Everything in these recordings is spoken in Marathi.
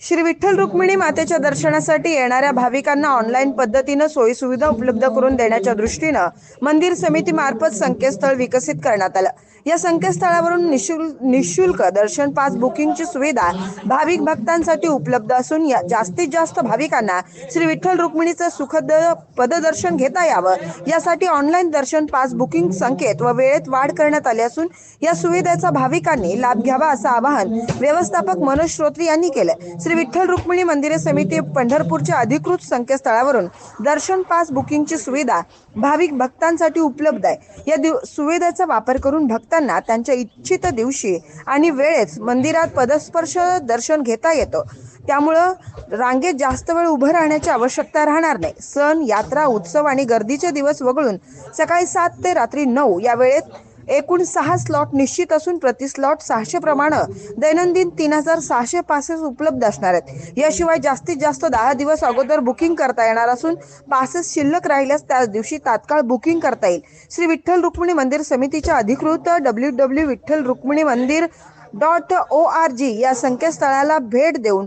श्री विठ्ठल रुक्मिणी मातेच्या दर्शनासाठी येणाऱ्या भाविकांना ऑनलाईन पद्धतीनं सोयीसुविधा उपलब्ध करून देण्याच्या दृष्टीनं मंदिर समितीमार्फत संकेतस्थळ विकसित करण्यात आलं. या संकेतस्थळावरून निशुल्क निशुल्क दर्शन पास बुकिंगची सुविधा भाविक भक्तांसाठी उपलब्ध असून या जास्तीत जास्त भाविकांना श्री विठ्ठल रुक्मिणीचं सुखद पददर्शन घेता यावं. यासाठी ऑनलाईन दर्शन पास बुकिंग संकेत व वेळेत वाढ करण्यात आली असून या सुविधेचा भाविकांनी लाभ घ्यावा असं आवाहन व्यवस्थापक मनोज श्रोत्री यांनी केलं. श्री विठ्ठल रुक्मिणी मंदिरे समिती पंढरपूरच्या अधिकृत संकेतस्थळावरून दर्शन पास बुकिंगची सुविधा भाविक भक्तांसाठी उपलब्ध आहे. या दिव सुविधेचा वापर करून भक्तांना त्यांच्या इच्छित दिवशी आणि वेळेत मंदिरात पदस्पर्श दर्शन घेता येतं. त्यामुळं रांगेत जास्त वेळ उभं राहण्याची आवश्यकता राहणार नाही. सण यात्रा उत्सव आणि गर्दीचे दिवस वगळून सकाळी सात ते रात्री नऊ या वेळेत एकूण सहा स्लॉट निश्चित असून प्रति स्लॉट सहाशे प्रमाणे दैनंदिन तीन हजार सहाशे पासेस उपलब्ध असणार आहेत. याशिवाय जास्तीत जास्त दहा दिवस अगोदर बुकिंग करता येणार असून पासेस शिल्लक राहिल्यास त्याच दिवशी तात्काळ बुकिंग करता येईल. श्री विठ्ठल रुक्मिणी मंदिर समितीच्या अधिकृत डब्ल्यू डब्ल्यू विठ्ठल रुक्मिणी मंदिर डॉट ओ आर जी या संकेतस्थळाला भेट देऊन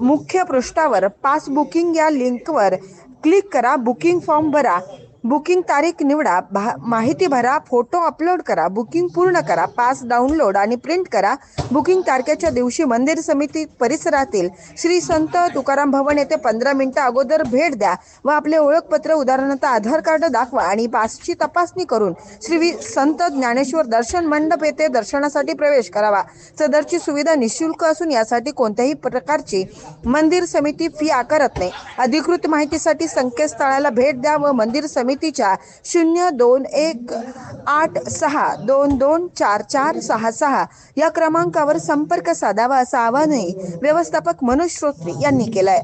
मुख्य पृष्ठावर पास बुकिंग या लिंकवर क्लिक करा बुकिंग फॉर्म भरा. बुकिंग तारीख निवडा भा- माहिती भरा फोटो अपलोड करा बुकिंग पूर्ण करा पास डाउनलोड आणि प्रिंट करा. बुकिंग तारखेच्या दिवशी मंदिर समिती परिसरातील श्री संत तुकाराम भवन येथे पंधरा मिनिटं अगोदर भेट द्या व आपले ओळखपत्र उदाहरणार्थ आधार कार्ड दाखवा आणि पासची तपासणी करून श्री वि- संत ज्ञानेश्वर दर्शन मंडप येथे दर्शनासाठी प्रवेश करावा. सदरची सुविधा निशुल्क असून यासाठी कोणत्याही प्रकारची मंदिर समिती फी आकारत नाही. अधिकृत माहितीसाठी संकेतस्थळाला भेट द्या व मंदिर समिती समितीच्या शून्य दोन एक आठ सहा दोन दोन चार चार सहा सहा या क्रमांकावर संपर्क साधावा असं आवाहनही व्यवस्थापक मनोज श्रोत्री यांनी केलंय.